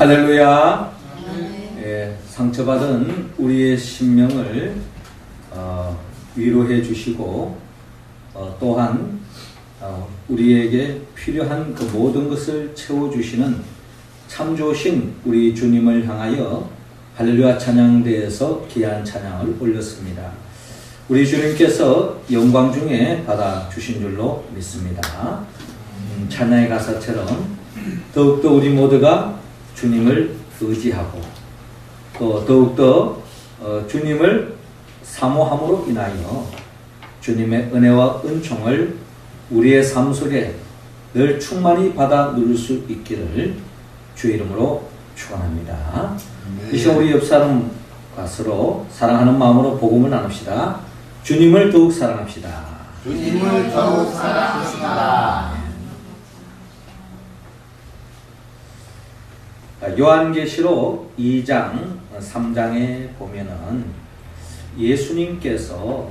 할렐루야. 예, 상처받은 우리의 심령을 어, 위로해 주시고 어, 또한 어, 우리에게 필요한 그 모든 것을 채워 주시는 참 좋으신 우리 주님을 향하여 할렐루야 찬양대에서 귀한 찬양을 올렸습니다. 우리 주님께서 영광 중에 받아 주신 줄로 믿습니다. 음, 찬양의 가사처럼 더욱더 우리 모두가 주님을 의지하고 또 더욱더 어, 주님을 사모함으로 인하여 주님의 은혜와 은총을 우리의 삶 속에 늘 충만히 받아 누릴 수 있기를 주 이름으로 축원합니다. 이 시간 우리 옆 사람과 서로 사랑하는 마음으로 복음을 나눕시다. 주님을 더욱 사랑합시다. 주님을 더욱 사랑합시다. 요한계시록 2장 3장에 보면은 예수님께서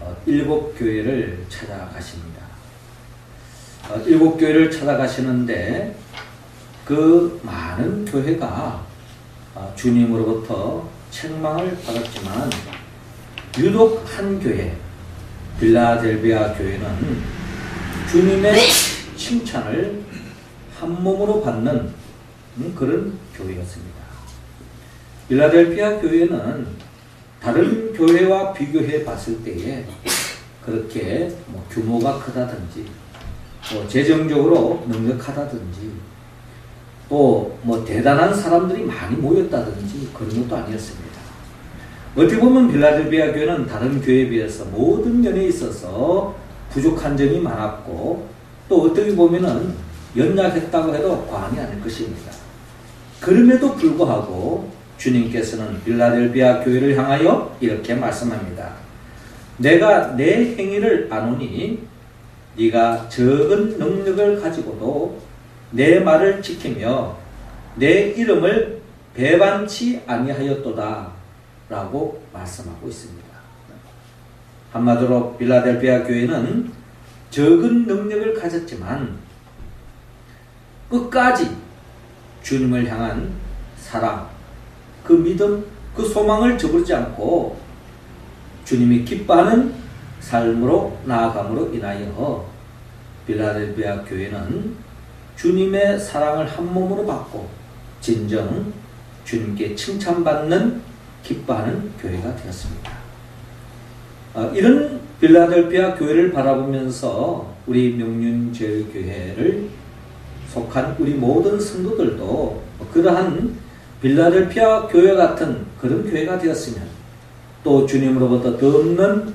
어, 일곱 교회를 찾아가십니다. 어, 일곱 교회를 찾아가시는데 그 많은 교회가 어, 주님으로부터 책망을 받았지만 유독 한 교회 빌라델비아 교회는 주님의 칭찬을 한 몸으로 받는 음, 그런 교회였습니다. 빌라델피아 교회는 다른 교회와 비교해 봤을 때에 그렇게 뭐 규모가 크다든지 또 재정적으로 능력하다든지 또 뭐 대단한 사람들이 많이 모였다든지 그런 것도 아니었습니다. 어떻게 보면 빌라델비아 교회는 다른 교회에 비해서 모든 면에 있어서 부족한 점이 많았고 또 어떻게 보면은 연약했다고 해도 과언이 아닐 것입니다. 그럼에도 불구하고 주님께서는 빌라델비아 교회를 향하여 이렇게 말씀합니다. 내가 내 행위를 아노니 네가 적은 능력을 가지고도 내 말을 지키며 내 이름을 배반치 아니하였도다 라고 말씀하고 있습니다. 한마디로 빌라델비아 교회는 적은 능력을 가졌지만 끝까지 주님을 향한 사랑, 그 믿음, 그 소망을 저버리지 않고 주님이 기뻐하는 삶으로 나아감으로 인하여 빌라델비아 교회는 주님의 사랑을 한 몸으로 받고 진정 주님께 칭찬받는 기뻐하는 교회가 되었습니다. 어, 이런 빌라델비아 교회를 바라보면서 우리 명륜제일교회를 속한 우리 모든 성도들도 그러한 빌라델피아 교회 같은 그런 교회가 되었으면 또 주님으로부터 더 없는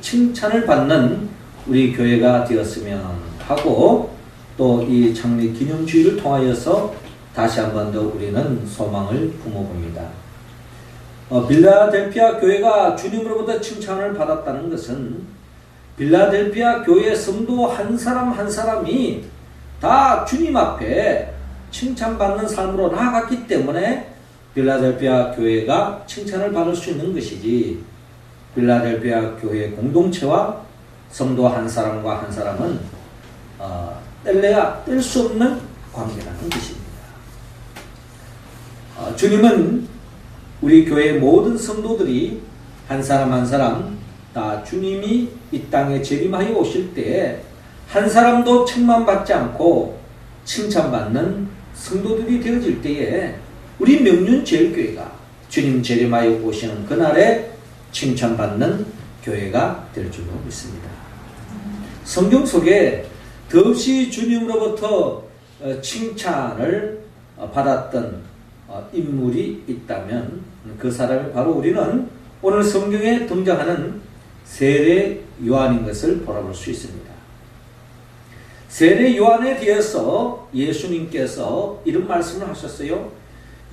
칭찬을 받는 우리 교회가 되었으면 하고 또 이 창립 기념주의를 통하여서 다시 한 번 더 우리는 소망을 품어봅니다. 어, 빌라델피아 교회가 주님으로부터 칭찬을 받았다는 것은 빌라델피아 교회 성도 한 사람 한 사람이 다 주님 앞에 칭찬받는 삶으로 나아갔기 때문에 빌라델피아 교회가 칭찬을 받을 수 있는 것이지 빌라델피아 교회 공동체와 성도 한 사람과 한 사람은 어, 뗄래야 뗄 수 없는 관계라는 것입니다. 어, 주님은 우리 교회 모든 성도들이 한 사람 한 사람 다 주님이 이 땅에 재림하여 오실 때에 한 사람도 책망받지 않고 칭찬받는 성도들이 되어질 때에 우리 명륜제일교회가 주님 재림하여 오시는 그날에 칭찬받는 교회가 될 줄로 믿습니다. 성경 속에 더없이 주님으로부터 어, 칭찬을 어, 받았던 어, 인물이 있다면 그 사람이 바로 우리는 오늘 성경에 등장하는 세례 요한인 것을 바라볼 수 있습니다. 세례 요한에 대해서 예수님께서 이런 말씀을 하셨어요.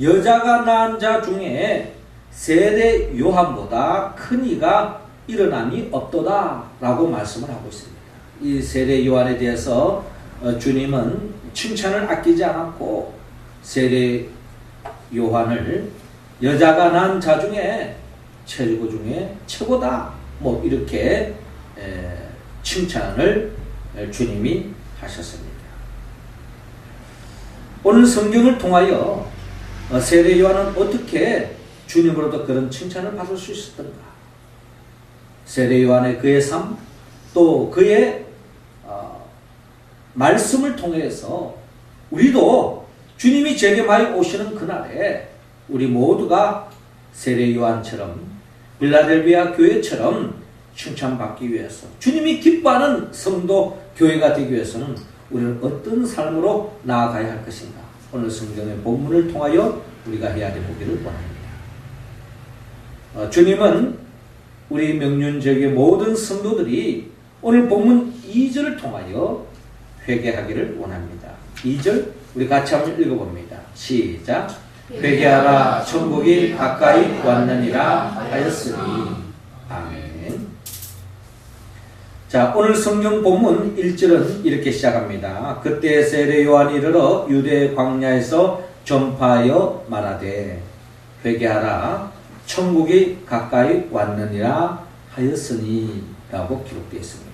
여자가 낳은 자 중에 세례 요한보다 큰 이가 일어남이 없도다 라고 말씀을 하고 있습니다. 이 세례 요한에 대해서 어, 주님은 칭찬을 아끼지 않았고 세례 요한을 여자가 낳은 자 중에 최고 중에 최고다 뭐 이렇게 칭찬을 주님이 하셨습니다. 오늘 성경을 통하여 어, 세례 요한은 어떻게 주님으로부터 그런 칭찬을 받을 수 있었던가? 세례 요한의 그의 삶, 또 그의 어, 말씀을 통해서 우리도 주님이 재림하여 오시는 그날에 우리 모두가 세례 요한처럼 빌라델비아 교회처럼 칭찬받기 위해서 주님이 기뻐하는 성도 교회가 되기 위해서는 우리는 어떤 삶으로 나아가야 할 것인가? 오늘 성경의 본문을 통하여 우리가 해야 될 보기를 원합니다. 어, 주님은 우리 명륜적의 모든 성도들이 오늘 본문 2절을 통하여 회개하기를 원합니다. 2절 우리 같이 한번 읽어봅니다. 시작. 회개하라 천국이 가까이 왔느니라 하였으니 아멘. 자 오늘 성경 본문 1절은 이렇게 시작합니다. 그때 세례 요한이 이르러 유대 광야에서 전파하여 말하되 회개하라 천국이 가까이 왔느니라 하였으니 라고 기록되어 있습니다.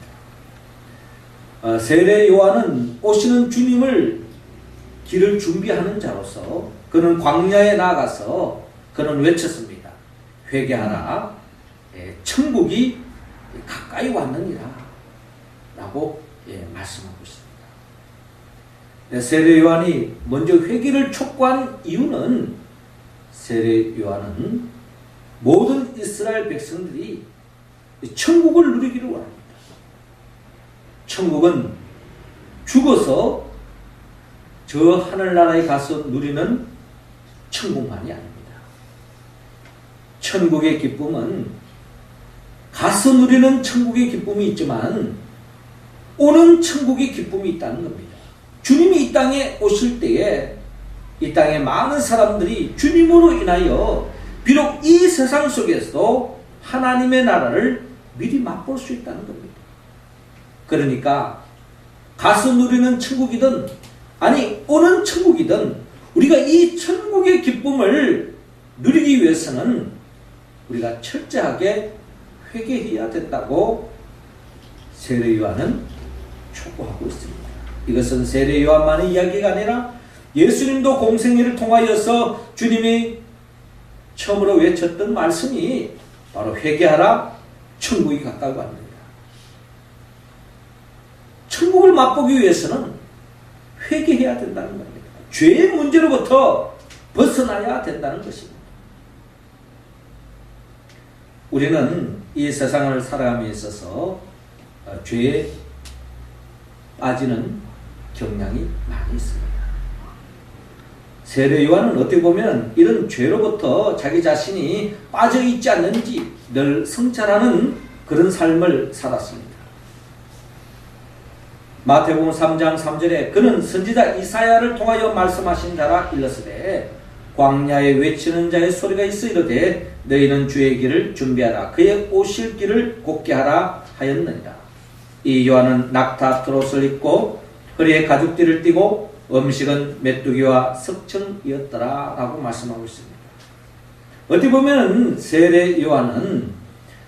어, 세례 요한은 오시는 주님을 길을 준비하는 자로서 그는 광야에 나가서 그는 외쳤습니다. 회개하라. 예, 천국이 가까이 왔느니라. 라고 예, 말씀하고 있습니다. 네, 세례 요한이 먼저 회개를 촉구한 이유는 세례 요한은 모든 이스라엘 백성들이 천국을 누리기를 원합니다. 천국은 죽어서 저 하늘나라에 가서 누리는 천국만이 아닙니다. 천국의 기쁨은 가서 누리는 천국의 기쁨이 있지만 오는 천국의 기쁨이 있다는 겁니다. 주님이 이 땅에 오실 때에 이 땅에 많은 사람들이 주님으로 인하여 비록 이 세상 속에서도 하나님의 나라를 미리 맛볼 수 있다는 겁니다. 그러니까 가서 누리는 천국이든 아니 오는 천국이든 우리가 이 천국의 기쁨을 누리기 위해서는 우리가 철저하게 회개해야 된다고 세례 요한은 촉구하고 있습니다. 이것은 세례 요한만의 이야기가 아니라 예수님도 공생애를 통하여서 주님이 처음으로 외쳤던 말씀이 바로 회개하라 천국이 가까이 왔느니라. 천국을 맛보기 위해서는 회개해야 된다는 겁니다. 죄의 문제로부터 벗어나야 된다는 것입니다. 우리는 이 세상을 살아감에 있어서 어, 죄에 빠지는 경향이 많이 있습니다. 세례 요한은 어떻게 보면 이런 죄로부터 자기 자신이 빠져 있지 않는지 늘 성찰하는 그런 삶을 살았습니다. 마태복음 3장 3절에 그는 선지자 이사야를 통하여 말씀하신 자라 일렀으되 광야에 외치는 자의 소리가 있어 이르되 너희는 주의 길을 준비하라 그의 오실 길을 곧게 하라 하였느니라 이 요한은 낙타 트롯을 입고 허리에 가죽띠를 띠고 음식은 메뚜기와 석청이었더라 라고 말씀하고 있습니다. 어떻게 보면 세례 요한은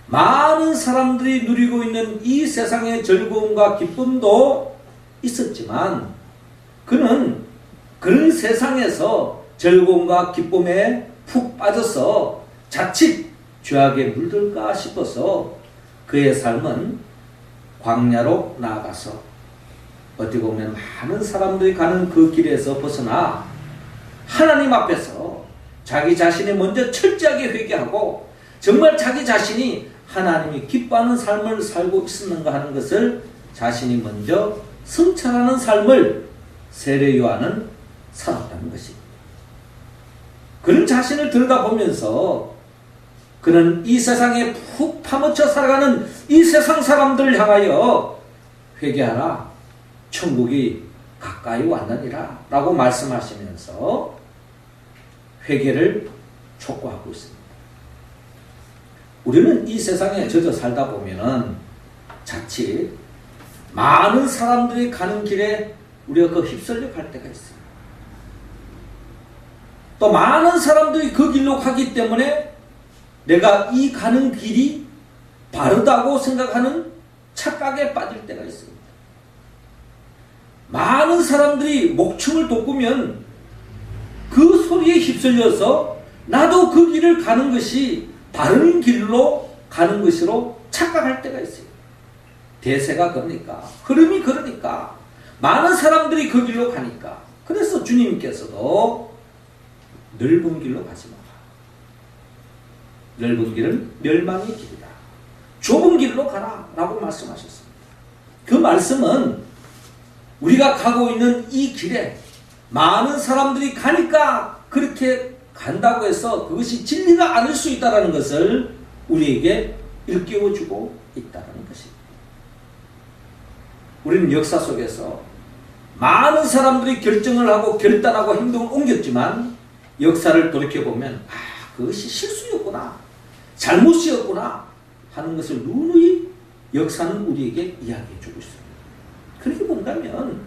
많은 사람들이 누리고 있는 이 세상의 즐거움과 기쁨도 있었지만 그는 그런 세상에서 즐거움과 기쁨에 푹 빠져서 자칫 죄악에 물들까 싶어서 그의 삶은 광야로 나아가서 어떻게 보면 많은 사람들이 가는 그 길에서 벗어나 하나님 앞에서 자기 자신이 먼저 철저하게 회개하고 정말 자기 자신이 하나님이 기뻐하는 삶을 살고 있었는가 하는 것을 자신이 먼저 성찰하는 삶을 세례 요한은 살았다는 것입니다. 그런 자신을 들여다보면서 그는 이 세상에 푹 파묻혀 살아가는 이 세상 사람들을 향하여 회개하라. 천국이 가까이 왔느니라. 라고 말씀하시면서 회개를 촉구하고 있습니다. 우리는 이 세상에 젖어 살다 보면은 자칫 많은 사람들이 가는 길에 우리가 그 휩쓸려 갈 때가 있어요. 또 많은 사람들이 그 길로 가기 때문에 내가 이 가는 길이 바르다고 생각하는 착각에 빠질 때가 있습니다. 많은 사람들이 목숨을 돋구면 그 소리에 휩쓸려서 나도 그 길을 가는 것이 바른 길로 가는 것으로 착각할 때가 있어요. 대세가 그러니까 흐름이 그러니까 많은 사람들이 그 길로 가니까 그래서 주님께서도 넓은 길로 가지 마라. 넓은 길은 멸망의 길이다. 좁은 길로 가라 라고 말씀하셨습니다. 그 말씀은 우리가 가고 있는 이 길에 많은 사람들이 가니까 그렇게 간다고 해서 그것이 진리가 아닐 수 있다는 것을 우리에게 일깨워주고 있다는 것입니다. 우리는 역사 속에서 많은 사람들이 결정을 하고 결단하고 행동을 옮겼지만 역사를 돌이켜보면 아 그것이 실수였구나 잘못이었구나 하는 것을 누누이 역사는 우리에게 이야기해 주고 있습니다. 그렇게 본다면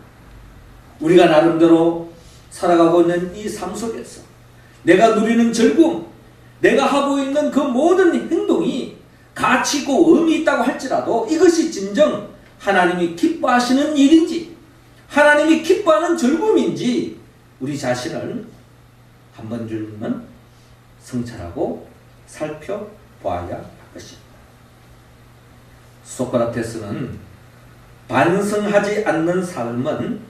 우리가 나름대로 살아가고 있는 이 삶 속에서 내가 누리는 즐거움, 내가 하고 있는 그 모든 행동이 가치 있고 의미 있다고 할지라도 이것이 진정 하나님이 기뻐하시는 일인지 하나님이 기뻐하는 즐거움인지 우리 자신을 한 번쯤은 성찰하고 살펴 보아야 할 것입니다. 소크라테스는 반성하지 않는 삶은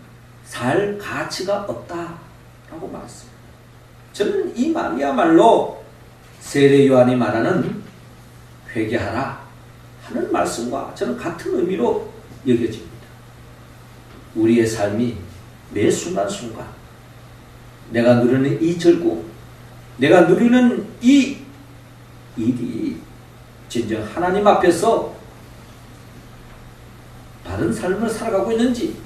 살 가치가 없다라고 말했습니다. 저는 이 말이야말로 세례 요한이 말하는 회개하라 하는 말씀과 저는 같은 의미로 여겨집니다. 우리의 삶이 매 순간순간 내가 누리는 이 즐거움, 내가 누리는 이 일이 진정 하나님 앞에서 바른 삶을 살아가고 있는지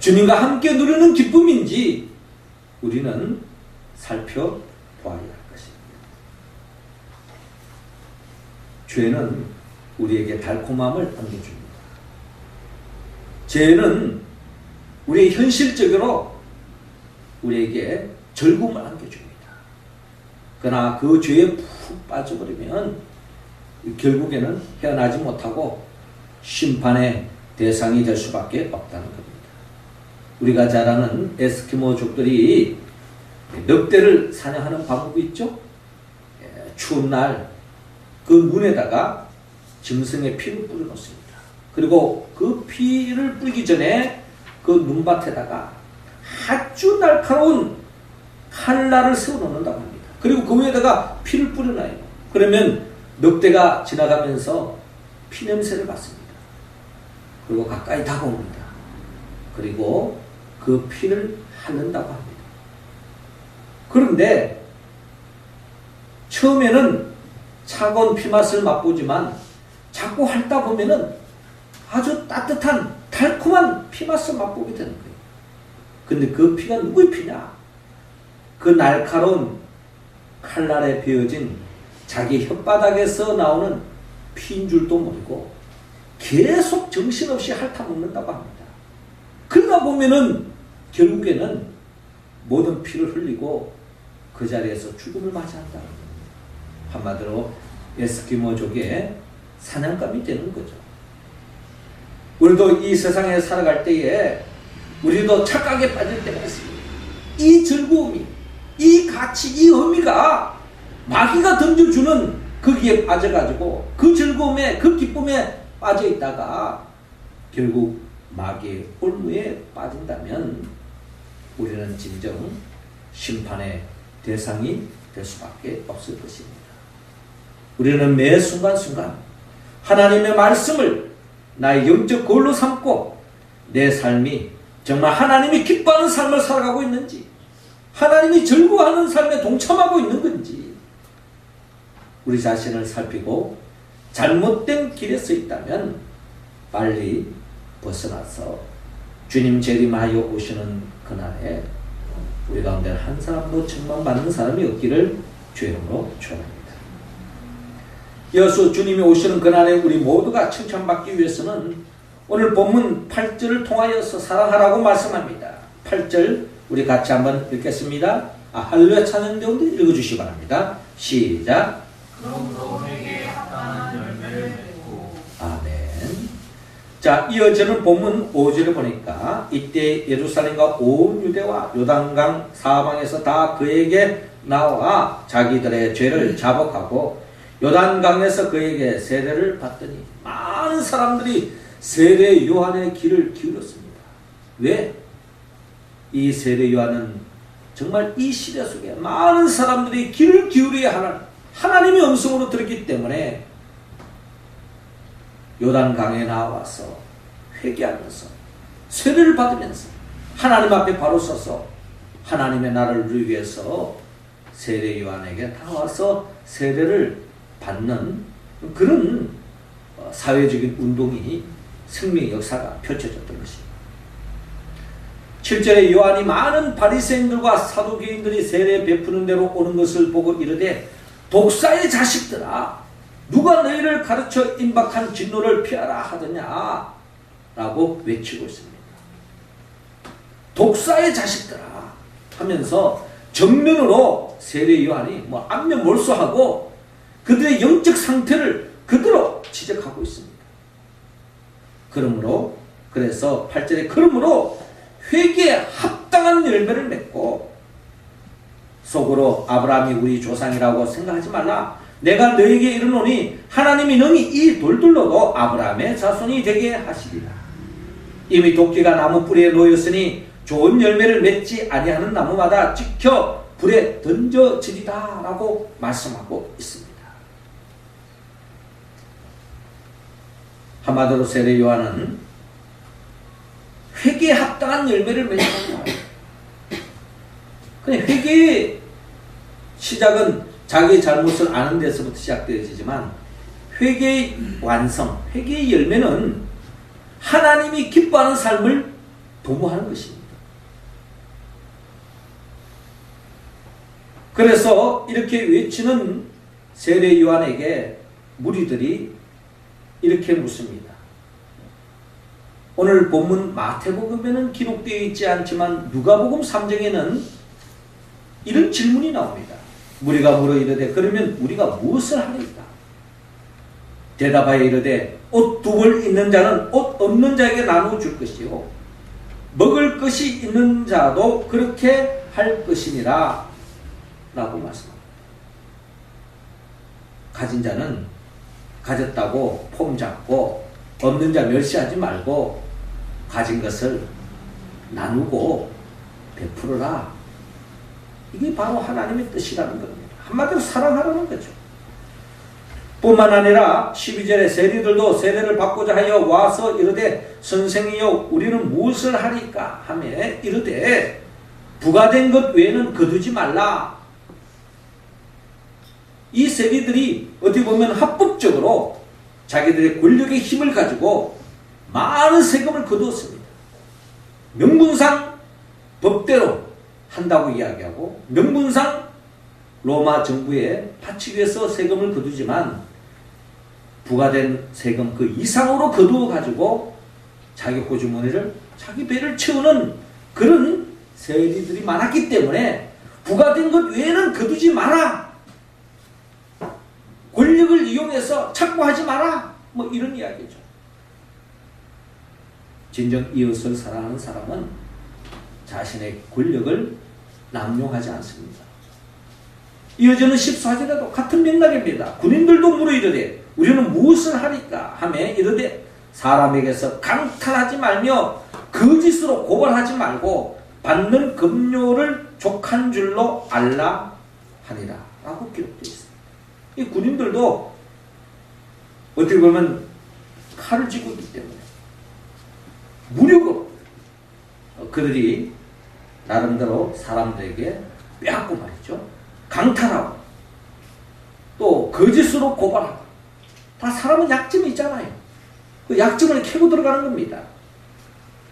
주님과 함께 누리는 기쁨인지 우리는 살펴보아야 할 것입니다. 죄는 우리에게 달콤함을 안겨줍니다. 죄는 우리 현실적으로 우리에게 즐거움을 안겨줍니다. 그러나 그 죄에 푹 빠져버리면 결국에는 헤어나지 못하고 심판의 대상이 될 수밖에 없다는 겁니다. 우리가 잘 아는 에스키모족들이 늑대를 사냥하는 방법이 있죠? 예, 추운 날그 눈에다가 짐승의 피를 뿌려 놓습니다. 그리고 그 피를 뿌리기 전에 그 눈밭에다가 아주 날카로운 칼날을 세워 놓는다고 합니다. 그리고 그 위에다가 피를 뿌려놔요. 그러면 늑대가 지나가면서 피 냄새를 맡습니다. 그리고 가까이 다가옵니다. 그리고 그 피를 핥는다고 합니다. 그런데 처음에는 차가운 피 맛을 맛보지만 자꾸 핥다 보면은 아주 따뜻한 달콤한 피 맛을 맛보게 되는 거예요. 근데 그 피가 누구의 피냐? 그 날카로운 칼날에 베어진 자기 혓바닥에서 나오는 피인 줄도 모르고 계속 정신없이 핥아먹는다고 합니다. 그러다 보면은 결국에는 모든 피를 흘리고 그 자리에서 죽음을 맞이한다는 겁니다. 한마디로 에스키모족의 사냥감이 되는 거죠. 우리도 이 세상에 살아갈 때에 우리도 착각에 빠질 때가 있습니다. 이 즐거움이, 이 가치, 이 의미가 마귀가 던져주는 거기에 빠져가지고 그 즐거움에, 그 기쁨에 빠져 있다가 결국 마귀의 올무에 빠진다면 우리는 진정 심판의 대상이 될 수밖에 없을 것입니다. 우리는 매 순간순간 하나님의 말씀을 나의 영적 골로 삼고 내 삶이 정말 하나님이 기뻐하는 삶을 살아가고 있는지 하나님이 즐거워하는 삶에 동참하고 있는 건지 우리 자신을 살피고 잘못된 길에 서 있다면 빨리 벗어나서 주님 재림하여 오시는 그날에 우리 가운데 한 사람도 책망받는 사람이 없기를 주님으로 축원합니다. 이어서 주님이 오시는 그날에 우리 모두가 칭찬받기 위해서는 오늘 본문 8절을 통하여서 사랑하라고 말씀합니다. 8절 우리 같이 한번 읽겠습니다. 아, 할렐루야 찬양 대원들 읽어주시기 바랍니다. 시작. 아멘. 자, 이어지는 본문 5절에 보니까 이때 예루살렘과 온 유대와 요단강 사방에서 다 그에게 나와 자기들의 죄를 자복하고 요단강에서 그에게 세례를 받더니 많은 사람들이 세례 요한의 길을 기울였습니다. 왜? 이 세례 요한은 정말 이 시대 속에 많은 사람들이 귀를 기울여야 하는 하나님의 음성으로 들었기 때문에 요단강에 나와서 회개하면서 세례를 받으면서 하나님 앞에 바로 서서 하나님의 나라를 위해서 세례 요한에게 다와서 세례를 받는 그런 어, 사회적인 운동이 생명의 역사가 펼쳐졌던 것입니다. 7절에 요한이 많은 바리새인들과 사두개인들이 세례 베푸는 대로 오는 것을 보고 이르되 독사의 자식들아 누가 너희를 가르쳐 임박한 진노를 피하라 하더냐 라고 외치고 있습니다. 독사의 자식들아 하면서 정면으로 세례 요한이 뭐 안면 몰수하고 그들의 영적 상태를 그대로 지적하고 있습니다. 그러므로 그래서 8절에 그러므로 회개에 합당한 열매를 맺고 속으로 아브라함이 우리 조상이라고 생각하지 말라. 내가 너에게 이르노니 하나님이 능히 이 돌들로도 아브라함의 자손이 되게 하시리라. 이미 도끼가 나무 뿌리에 놓였으니 좋은 열매를 맺지 아니하는 나무마다 찍혀 불에 던져지리다라고 말씀하고 있습니다. 한마디로 세례 요한은 회개에 합당한 열매를 맺는 거예요. 회개의 시작은 자기의 잘못을 아는 데서부터 시작되어지지만 회개의 완성, 회개의 열매는 하나님이 기뻐하는 삶을 도모하는 것입니다. 그래서 이렇게 외치는 세례 요한에게 무리들이 이렇게 묻습니다. 오늘 본문 마태복음에는 기록되어 있지 않지만 누가복음 3장에는 이런 질문이 나옵니다. 무리가 물어 이르되 그러면 우리가 무엇을 하리까? 대답하여 이르되 옷 두 벌 있는 자는 옷 없는 자에게 나누어 줄 것이요 먹을 것이 있는 자도 그렇게 할 것이니라 라고 말씀합니다. 가진 자는 가졌다고 폼 잡고 없는 자 멸시하지 말고 가진 것을 나누고 베풀어라. 이게 바로 하나님의 뜻이라는 겁니다. 한마디로 사랑하라는 거죠. 뿐만 아니라 12절에 세리들도 세례를 받고자 하여 와서 이르되 선생이여 우리는 무엇을 하리까 하며 이르되 부가된 것 외에는 거두지 말라. 이 세리들이 어떻게 보면 합법적으로 자기들의 권력의 힘을 가지고 많은 세금을 거두었습니다. 명분상 법대로 한다고 이야기하고 명분상 로마 정부에 바치기 위해서 세금을 거두지만 부과된 세금 그 이상으로 거두어 가지고 자기 호주머니를 자기 배를 채우는 그런 세리들이 많았기 때문에 부과된 것 외에는 거두지 마라. 권력을 이용해서 착고하지 마라. 뭐 이런 이야기죠. 진정 이웃을 사랑하는 사람은 자신의 권력을 남용하지 않습니다. 이어지는 14절에도 같은 맥락입니다. 군인들도 물어 이르되 우리는 무엇을 하리까 하며 이르되 사람에게서 강탈하지 말며 거짓으로 고발하지 말고 받는 급료를 족한 줄로 알라 하니라 라고 기록되어 있습니다. 이 군인들도 어떻게 보면 칼을 쥐고 있기 때문에 무력으로 그들이 나름대로 사람들에게 빼앗고 말이죠. 강탈하고 또 거짓으로 고발하고 다 사람은 약점이 있잖아요. 그 약점을 캐고 들어가는 겁니다.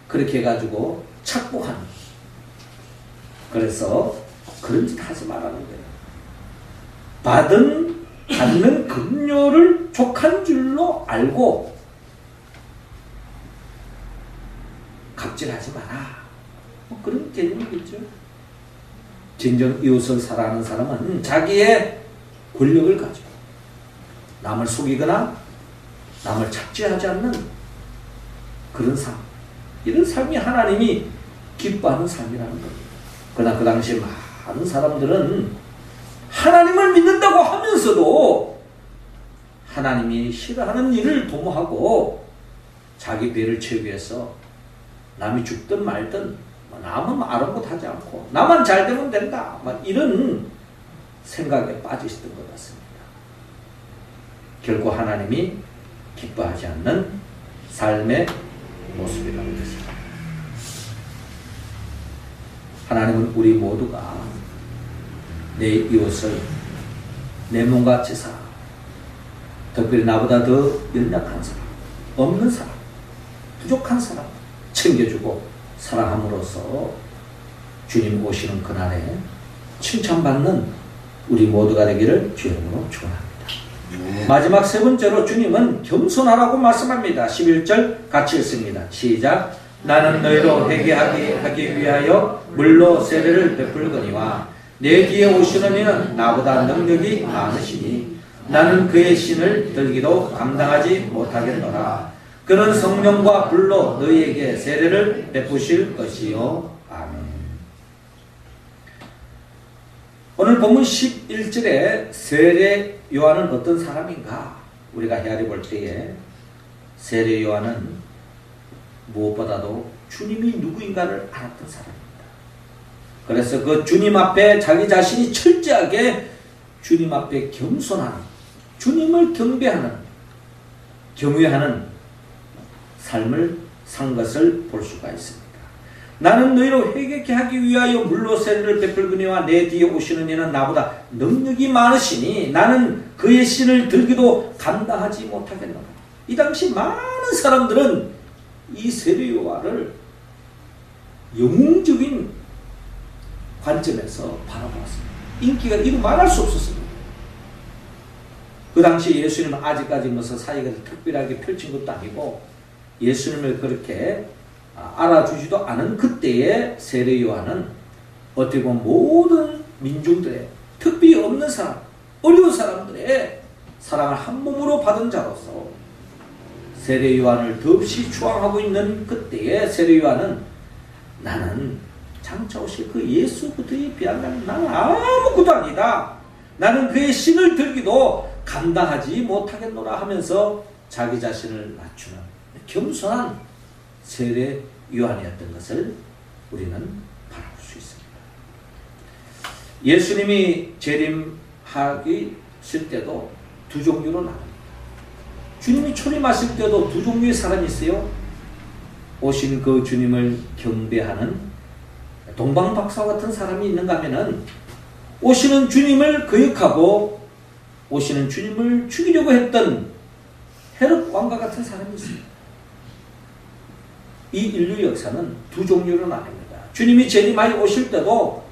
그렇게 해가지고 착복하는 그래서 그런 짓 하지 말라는 거예요. 받은 받는 급료를 족한 줄로 알고 갑질하지 마라. 뭐 그런 개념이겠죠. 진정 이웃을 사랑하는 사람은 자기의 권력을 가지고 남을 속이거나 남을 착취하지 않는 그런 삶. 이런 삶이 하나님이 기뻐하는 삶이라는 겁니다. 그러나 그 당시에 많은 사람들은 하나님을 믿는다고 하면서도 하나님이 싫어하는 일을 도모하고 자기 배를 채우기 위해서 남이 죽든 말든 뭐 남은 아랑곳하지 않고 나만 잘 되면 된다. 막 이런 생각에 빠지셨던 것 같습니다. 결코 하나님이 기뻐하지 않는 삶의 모습이라는 것입니다. 하나님은 우리 모두가 내 이웃을 내 몸같이 사랑, 특별히 나보다 더 연약한 사람, 없는 사람, 부족한 사람 챙겨주고 사랑함으로써 주님 오시는 그날에 칭찬받는 우리 모두가 되기를 주님으로 축원합니다. 마지막 세 번째로 주님은 겸손하라고 말씀합니다. 11절 같이 읽습니다. 시작. 나는 너희로 회개하게 하기 위하여 물로 세례를 베풀거니와 내 뒤에 오시는 이는 나보다 능력이 많으시니 나는 그의 신을 들기도 감당하지 못하겠노라. 그는 성령과 불로 너희에게 세례를 베푸실 것이요. 아멘. 오늘 본문 11절에 세례 요한은 어떤 사람인가? 우리가 헤아려 볼 때에 세례 요한은 무엇보다도 주님이 누구인가를 알았던 사람입니다. 그래서 그 주님 앞에 자기 자신이 철저하게 주님 앞에 겸손하는, 주님을 경배하는, 경외하는 삶을 산 것을 볼 수가 있습니다. 나는 너희로 회개케 하기 위하여 물로 세례를 베풀거니와 내 뒤에 오시는 이는 나보다 능력이 많으시니 나는 그의 신을 들기도 감당하지 못하겠노라. 이 당시 많은 사람들은 이 세례 요한을 영웅적인 관점에서 바라보았습니다. 인기가 이루 말할 수 없었습니다. 그 당시 예수님은 아직까지 무슨 사이가 특별하게 펼친 것도 아니고 예수님을 그렇게 알아주지도 않은 그때의 세례 요한은 어떻게 보면 모든 민중들의 특별히 없는 사람, 어려운 사람들의 사랑을 한 몸으로 받은 자로서 세례 요한을 더없이 추앙하고 있는 그때의 세례 요한은 나는 장차 오실 그 예수 그리스도에 비하면 나는 아무것도 아니다. 나는 그의 신을 들기도 감당하지 못하겠노라 하면서 자기 자신을 낮추는 겸손한 세례 요한이었던 것을 우리는 바라볼 수 있습니다. 예수님이 재림하기 실 때도 두 종류로 나눕니다. 주님이 초림하실 때도 두 종류의 사람이 있어요. 오신 그 주님을 경배하는 동방박사 같은 사람이 있는가 하면은 오시는 주님을 거역하고 오시는 주님을 죽이려고 했던 헤롯 왕과 같은 사람이 있습니다. 이 인류 역사는 두 종류로 나뉩니다. 주님이 재림하여 오실 때도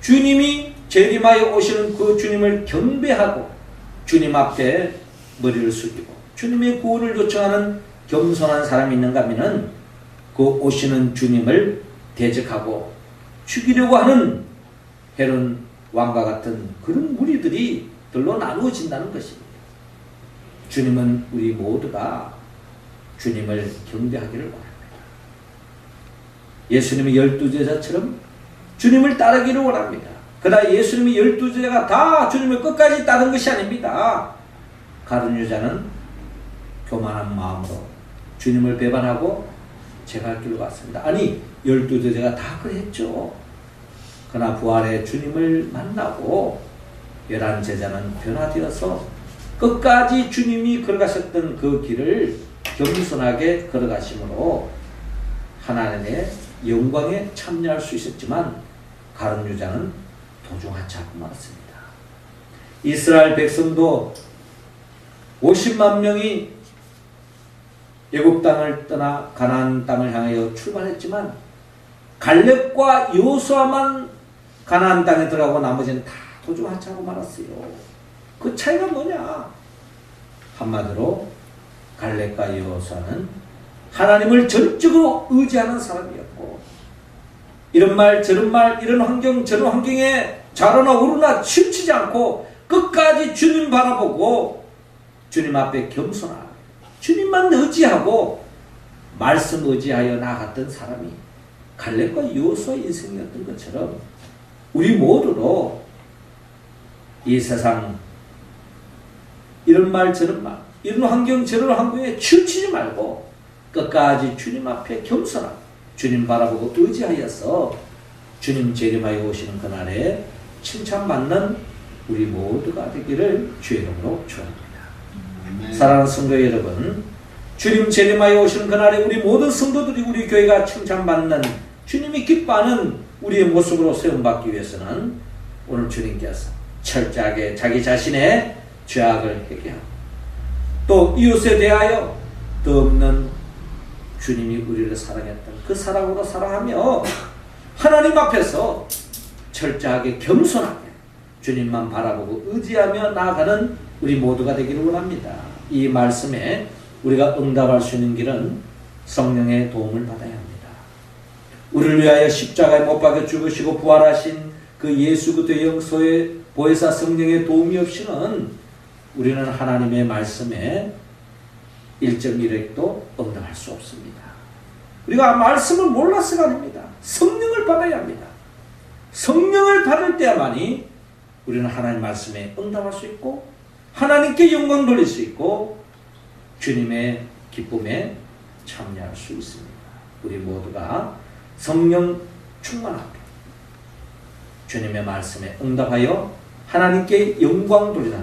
주님이 재림하여 오시는 그 주님을 경배하고 주님 앞에 머리를 숙이고 주님의 구원을 요청하는 겸손한 사람이 있는가 하면은 그 오시는 주님을 대적하고 죽이려고 하는 헤론 왕과 같은 그런 무리들이 들로 나누어진다는 것입니다. 주님은 우리 모두가 주님을 경배하기를 원합니다. 예수님이 열두 제자처럼 주님을 따르기를 원합니다. 그러나 예수님이 열두 제자가 다 주님을 끝까지 따른 것이 아닙니다. 가룟 유자는 교만한 마음으로 주님을 배반하고 제가 할 길로 갔습니다. 아니 열두 제자가 다 그랬죠. 그러나 부활의 주님을 만나고 열한 제자는 변화되어서 끝까지 주님이 걸어가셨던 그 길을 겸손하게 걸어가심으로 하나님의 영광에 참여할 수 있었지만 가룟 유자는 도중하지 않고 말았습니다. 이스라엘 백성도 50만 명이 애굽 땅을 떠나 가나안 땅을 향하여 출발했지만 갈렙과 여호수아만 가나안 땅에 들어가고 나머지는 다 도중하지 않고 말았어요. 그 차이가 뭐냐? 한마디로 갈렙과 여호수아는 하나님을 전적으로 의지하는 사람이었고 이런 말 저런 말 이런 환경 저런 환경에 자로나 오르나 치우치지 않고 끝까지 주님 바라보고 주님 앞에 겸손하고 주님만 의지하고 말씀 의지하여 나갔던 사람이 갈렙과 요수의 인생이었던 것처럼 우리 모두도 이 세상 이런 말 저런 말 이런 환경 저런 환경에 치우치지 말고 끝까지 주님 앞에 겸손하고 주님 바라보고 의지하여서 주님 재림하여 오시는 그날에 칭찬받는 우리 모두가 되기를 주의 이름으로 축원합니다. 사랑하는 성도 여러분, 주님 재림하여 오시는 그날에 우리 모든 성도들이 우리 교회가 칭찬받는 주님이 기뻐하는 우리의 모습으로 세움받기 위해서는 오늘 주님께서 철저하게 자기 자신의 죄악을 회개하고 또 이웃에 대하여 더 없는 주님이 우리를 사랑했던 그 사랑으로 사랑하며 하나님 앞에서 철저하게 겸손하게 주님만 바라보고 의지하며 나아가는 우리 모두가 되기를 원합니다. 이 말씀에 우리가 응답할 수 있는 길은 성령의 도움을 받아야 합니다. 우리를 위하여 십자가에 못 박혀 죽으시고 부활하신 그 예수 그리스도의 영소의 보혜사 성령의 도움이 없이는 우리는 하나님의 말씀에 1.1획도 응답할 수 없습니다. 우리가 말씀을 몰라서가 아닙니다. 성령을 받아야 합니다. 성령을 받을 때야만이 우리는 하나님 말씀에 응답할 수 있고 하나님께 영광 돌릴 수 있고 주님의 기쁨에 참여할 수 있습니다. 우리 모두가 성령 충만하게 주님의 말씀에 응답하여 하나님께 영광 돌리는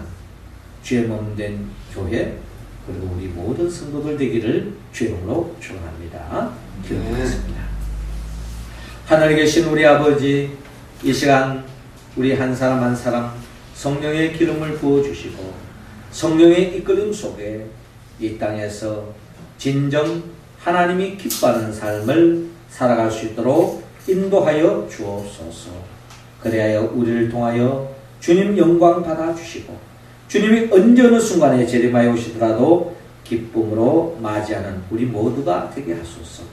주의 몸된 교회 그리고 우리 모든 성도들 되기를 주님으로 축원합니다. 기도하겠습니다. 하늘에 계신 우리 아버지 이 시간 우리 한 사람 한 사람 성령의 기름을 부어 주시고 성령의 이끌림 속에 이 땅에서 진정 하나님이 기뻐하는 삶을 살아갈 수 있도록 인도하여 주옵소서. 그래야 우리를 통하여 주님 영광 받아 주시고 주님이 언제 어느 순간에 재림하여 오시더라도 기쁨으로 맞이하는 우리 모두가 되게 하소서.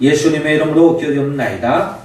예수님의 이름으로 기도옵나이다.